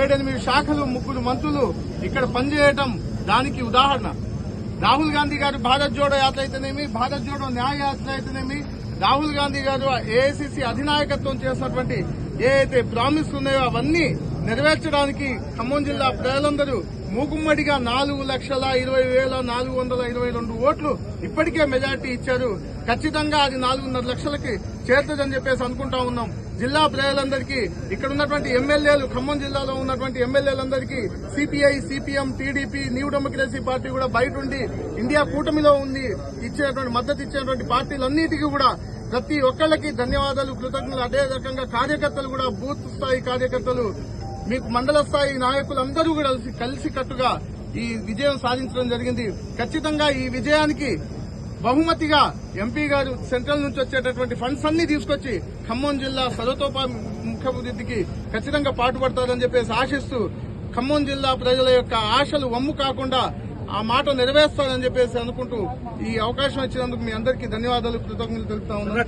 ఏడెనిమిది శాఖలు ముగ్గురు మంత్రులు ఇక్కడ పనిచేయటం దానికి ఉదాహరణ. రాహుల్ గాంధీ గారు భారత్ జోడో యాత్ర అయితేనేమి భారత్ జోడో న్యాయ యాత్ర అయితేనేమి రాహుల్ గాంధీ గారు ఏఐసిసి అధినాయకత్వం చేసినటువంటి ఏ అయితే ప్రామిస్ ఉన్నాయో అవన్నీ నెరవేర్చడానికి ఖమ్మం జిల్లా ప్రజలందరూ మూకుమ్మడిగా నాలుగు లక్షల ఇరవై వేల నాలుగు వందల ఇరవై రెండు ఓట్లు ఇప్పటికే మెజార్టీ ఇచ్చారు. ఖచ్చితంగా అది నాలుగున్నర లక్షలకి చేరుతుందని చెప్పేసి అనుకుంటా ఉన్నాం. జిల్లా ప్రజలందరికీ ఇక్కడ ఉన్నటువంటి ఎమ్మెల్యేలు ఖమ్మం జిల్లాలో ఉన్నటువంటి ఎమ్మెల్యేలందరికీ CPI CPM TDP new democracy party కూడా బయట ఉండి ఇండియా కూటమిలో ఉంది ఇచ్చేటువంటి మద్దతు ఇచ్చేటువంటి పార్టీలన్నిటికీ కూడా ప్రతి ఒక్కళ్ళకి ధన్యవాదాలు కృతజ్ఞతలు. అదే రకంగా కార్యకర్తలు కూడా బూత్ స్థాయి కార్యకర్తలు మీకు మండల స్థాయి నాయకులందరూ కూడా కలిసి కలిసి కట్టుగా ఈ విజయం సాధించడం జరిగింది. ఖచ్చితంగా ఈ విజయానికి బహుమతిగా ఎంపీ గారు సెంట్రల్ నుంచి వచ్చేటటువంటి ఫండ్స్ అన్ని తీసుకొచ్చి ఖమ్మం జిల్లా సర్వతోముఖాభివృద్ధికి ఖచ్చితంగా పాటుపడతారని చెప్పేసి ఆశిస్తూ ఖమ్మం జిల్లా ప్రజల యొక్క ఆశలు వమ్ము కాకుండా ఆ మాట నెరవేర్స్తారని చెప్పేసి అనుకుంటూ ఈ అవకాశం ఇచ్చినందుకు మీ అందరికీ ధన్యవాదాలు కృతజ్ఞతలు తెలుపుతా ఉన్నాను.